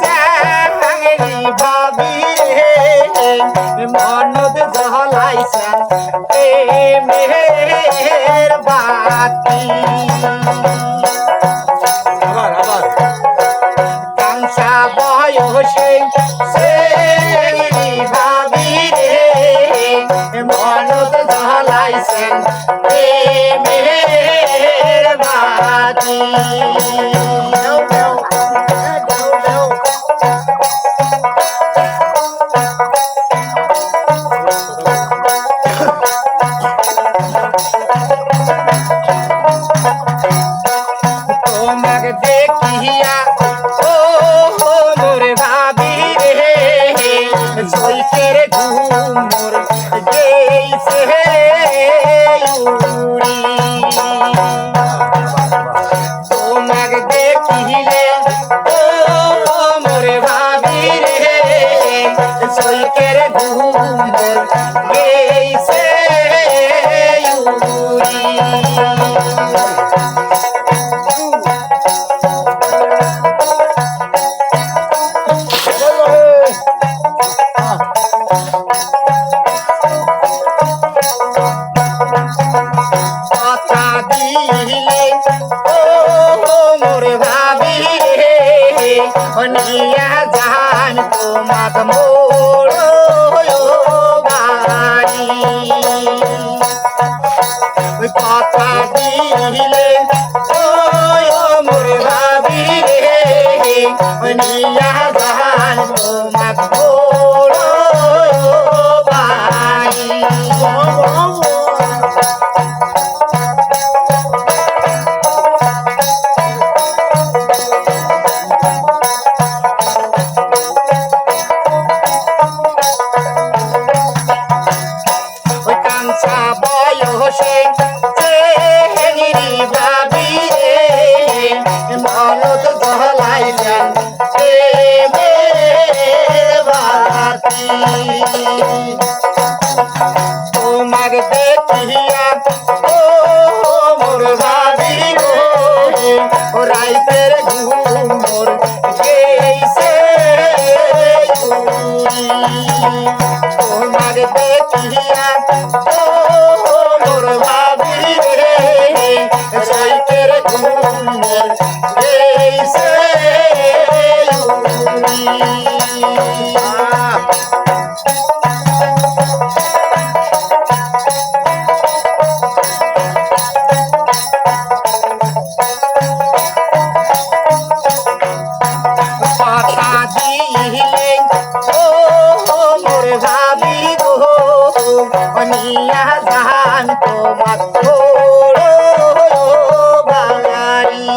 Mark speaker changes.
Speaker 1: চাঙেলি ভাবি মনদ জহলাইছেন এ মেহের বাতি কাঞ্চা বয়সে ভাবি রে। মনত জ্বালাইছেন প্রেমের বাতি। দেখিয়া ও মোর ভাবি রে। চৈতের ঘুম মোর গেইছে উড়ি। তোমাকে ও মোর ভাবি রে। চৈতের ঘুম কথা দিলে, ও মোর ভাবি রে নিয়া জান তোমাক মোর বাড়ি কথা দিলে, ও মোর ভাবি রে নিয়া তোমার দেখিয়া ও মোর ভাবি ও রাইতের ঘুম মোর গেইছে। তোমার দেখিয়া ও মোর ভাবি রে রাইতের ঘুম মোর গেইছে জাহান তোমার বাঙালি।